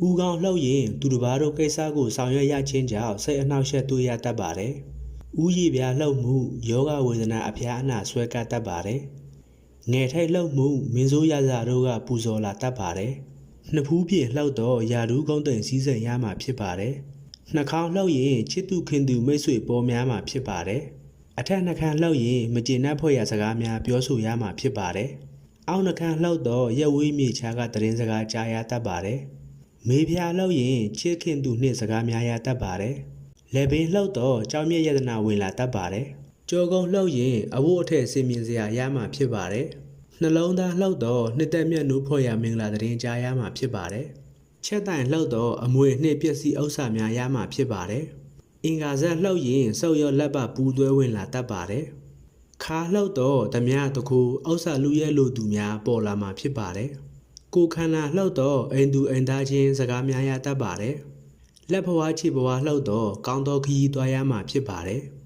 ။ဦးကောင်လှုပ်ရင်သူတစ်ပါးတို့ကိစ္စကိုဆောင်ရွက်ရခြင်းကြောင့်စိတ်အနှောက်အယှက်တွေ့ရတတ်ပါတယ်။ဦးရည်ပြားလှုပ်မှုယောဂဝေဒနာအဖျားအနာဆွဲကပ်တတ်ပါတယ်။ငယ်ထိတ်လှုပ်မှုမင်းဆိုးရစာတို့ကပူဇော်လာတတ်ပါတယ်။နှစ်ဖူးဖြင့်လှုပ်တော့ယာဒူးကုန်းတိမ်စည်းစိမ်ရမှာဖြစ်ပါတယ်။နှာခေါင်းလှုပ်ရင်ချစ်သူခင်သူမိတ်ဆွေပေါ်များမှာဖြစ်ပါတယ်။အထက်နှာခမ်းလှုပ်ရင်မကျေနပ်ဖွဲ့ရစကားများပြောဆိုရမှာဖြစ်ပါတယ်။အောက်နှာခမ်းလှုပ်တော့ရက်ဝေးမြေချာကသတင်းစကားကြားရတတ်ပါတယ်။ မေဖျားလှုပ်ရင်ချစ်ခင်သူနှင့်စကားများရတတ်ပါတယ်။လက်ပင်လှုပ်တော့ကြောင်မြက်ယတနာဝင်လာတတ်ပါတယ်။ကြောကုံလှုပ်ရင်အဝတ်အထည်စင်မြင်စရာရမှာဖြစ်ပါတယ်။နှလုံးသားလှုပ်တော့နှစ်သက်မြတ်နူးဖော်ရမင်္ဂလာသတင်းကြားရမှာဖြစ်ပါတယ်။ချက်တိုင်လှုပ်တော့အမွေနှင့်ပစ္စည်းဥစ္စာများရမှာဖြစ်ပါတယ်။အင်္ဂါဇက်လှုပ်ရင်စုပ်ရောလက်ပပူးသွဲဝင်လာတတ်ပါတယ်။ခါလှုပ်တော့ဓမြတကူဥစ္စာလူရဲလိုသူများပေါ်လာမှာဖြစ်ပါတယ်။ ကိုယ်ခန္ဓာလှုပ်တော့အိမ်သူအိမ်သားချင်းစကားများရတတ်ပါတယ်။လက်ဘဝချီဘဝလှုပ်တော့ကောင်းသောခရီးသွားရမှာဖြစ်ပါတယ်။